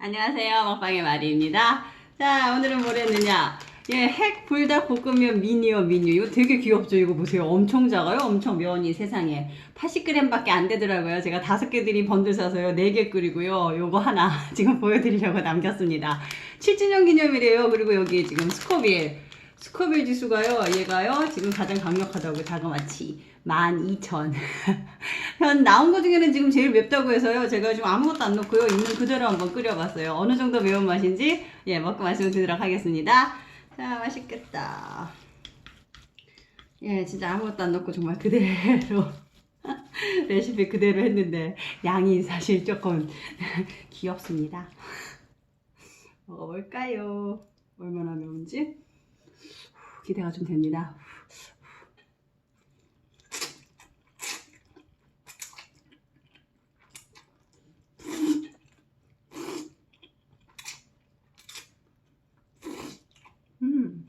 안녕하세요. 먹방의 마리입니다. 자, 오늘은 뭘 했느냐. 예, 핵 불닭 볶음면 미니어 미니. 이거 되게 귀엽죠? 이거 보세요. 엄청 작아요. 엄청 면이 세상에. 80g밖에 안 되더라고요. 제가 다섯 개 들이 번들 사서요. 네 개 끓이고요. 요거 하나 지금 보여드리려고 남겼습니다. 7주년 기념이래요. 그리고 여기 지금 스코빌. 스코빌 지수가요. 얘가요. 지금 가장 강력하다고 자그마치 12,000. 현 나온 거 중에는 지금 제일 맵다고 해서요. 제가 지금 아무것도 안 넣고요. 있는 그대로 한번 끓여봤어요. 어느 정도 매운맛인지 예 먹고 말씀드리도록 하겠습니다. 자 맛있겠다. 예 진짜 아무것도 안 넣고 정말 그대로 레시피 그대로 했는데 양이 사실 조금 귀엽습니다. 먹어볼까요? 얼마나 매운지 기대가 좀 됩니다. 음.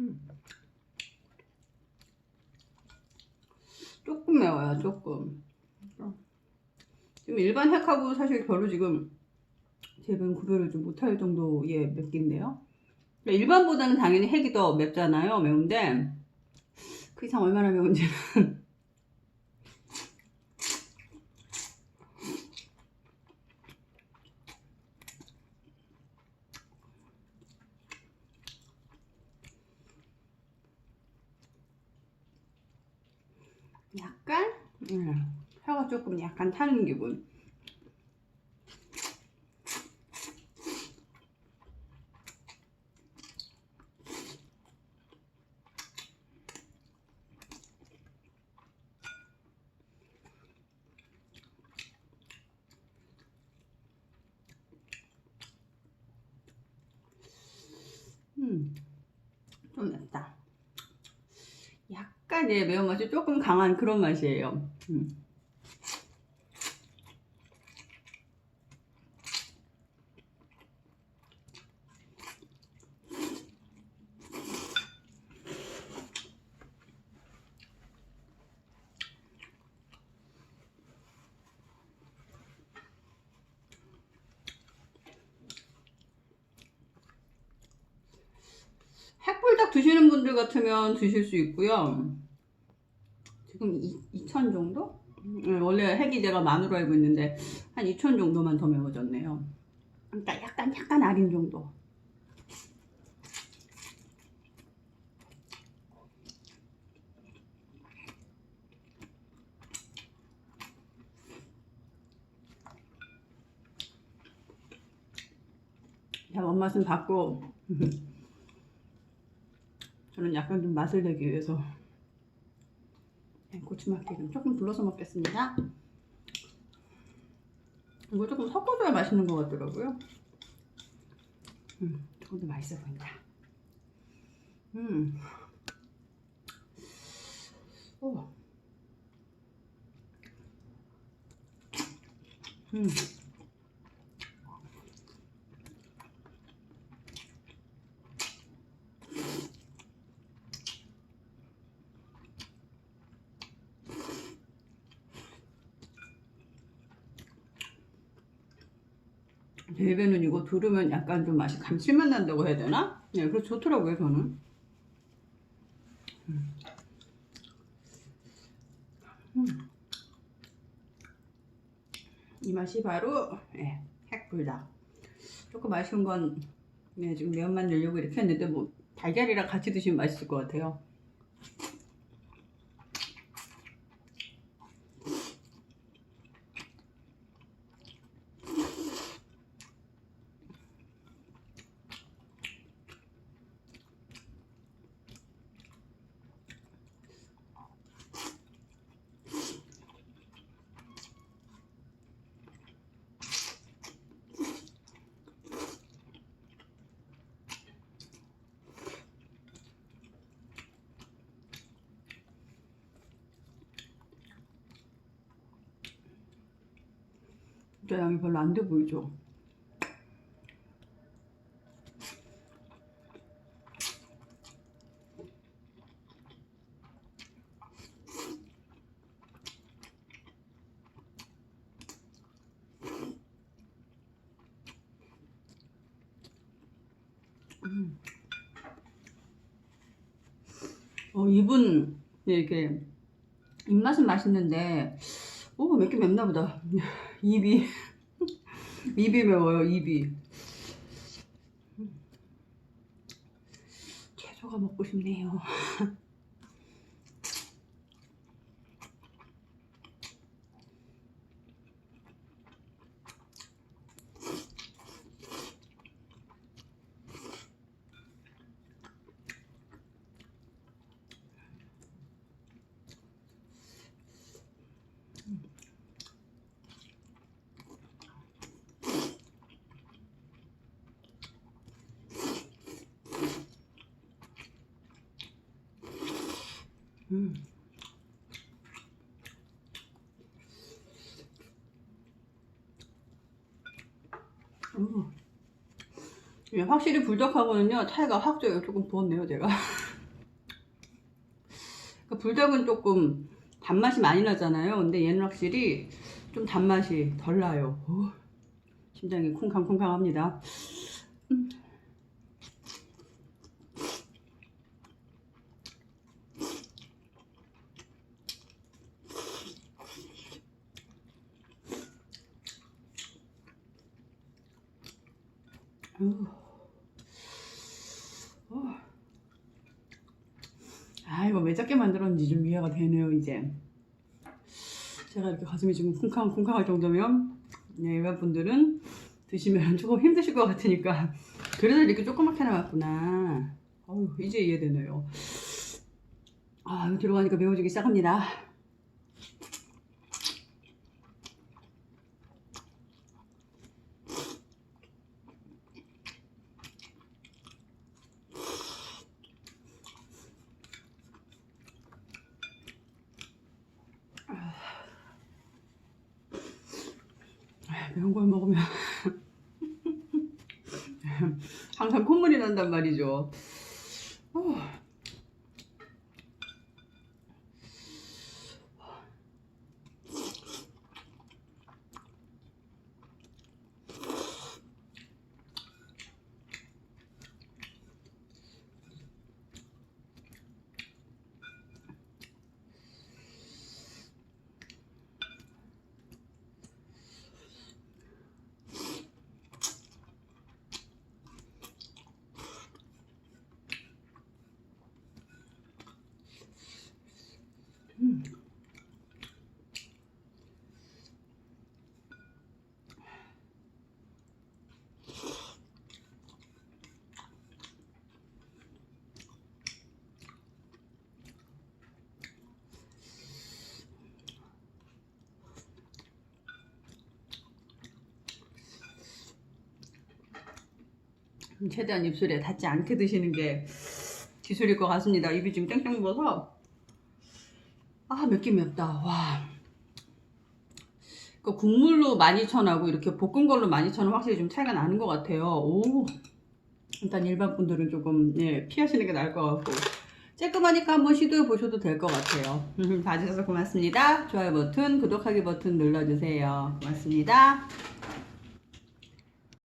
음. 조금 매워요, 조금. 지금 일반 핵하고 사실 별로 지금 제가 구별을 좀 못할 정도의 맵기인데요. 그러니까 일반보다는 당연히 핵이 더 맵잖아요, 매운데 그 이상 얼마나 매운지는 약간 음, 혀가 조금 약간 타는 기분. 음, 좀 맵다. 약간 예, 매운맛이 조금 강한 그런 맛이에요. 음. 드시는 분들 같으면 드실 수 있고요. 지금 2,000 정도? 네, 원래 핵이 제가 만으로 알고 있는데 한 2,000 정도만 더 매워졌네요. 그러니까 약간 약간 아린 정도. 자, 원맛은 받고 저는 약간 좀 맛을 내기 위해서 네, 고추막기름 조금 불러서 먹겠습니다. 이거 조금 섞어줘야 맛있는 것 같더라고요. 음, 조금 더 맛있어 보인다. 음. 오. 음. 베베는 이거 두르면 약간 좀 맛이 감칠맛 난다고 해야 되나? 네, 그래서 좋더라고요, 저는. 음. 음. 이 맛이 바로 네, 핵불닭. 조금 아쉬운 건 네, 지금 매운맛 내려고 이렇게 했는데 뭐 달걀이랑 같이 드시면 맛있을 것 같아요. 진짜 양이 별로 안 돼 보이죠? 어, 이분 이게 입맛은 맛있는데 오몇개 맵나 보다. 입이 입이 매워요 입이. 채소가 먹고 싶네요 음. 음. 예, 확실히 불닭하고는요 차이가 확 져요 조금 부었네요 제가 그러니까 불닭은 조금 단맛이 많이 나잖아요 근데 얘는 확실히 좀 단맛이 덜 나요 오, 심장이 쿵쾅쿵쾅합니다 아 이거 왜 작게 만들었는지 좀 이해가 되네요 이제. 제가 이렇게 가슴이 지금 쿵쾅쿵쾅할 정도면 네, 일반 분들은 드시면 조금 힘드실 것 같으니까. 그래서 이렇게 조그맣게 나왔구나. 어우 이제 이해되네요. 아 들어가니까 매워지기 시작합니다 아, 매운 걸 먹으면 항상 콧물이 난단 말이죠. 어. 음. 최대한 입술에 닿지 않게 드시는 게 기술일 것 같습니다. 입이 지금 땡땡 부어서 아, 맵긴 맵다. 와. 그 국물로 12,000하고 이렇게 볶은 걸로 12,000은 확실히 좀 차이가 나는 것 같아요. 오. 일단 일반 분들은 조금 예, 피하시는 게 나을 것 같고. 쬐끔하니까 한번 시도해 보셔도 될 것 같아요. 봐주셔서 고맙습니다. 좋아요 버튼, 구독하기 버튼 눌러주세요. 고맙습니다.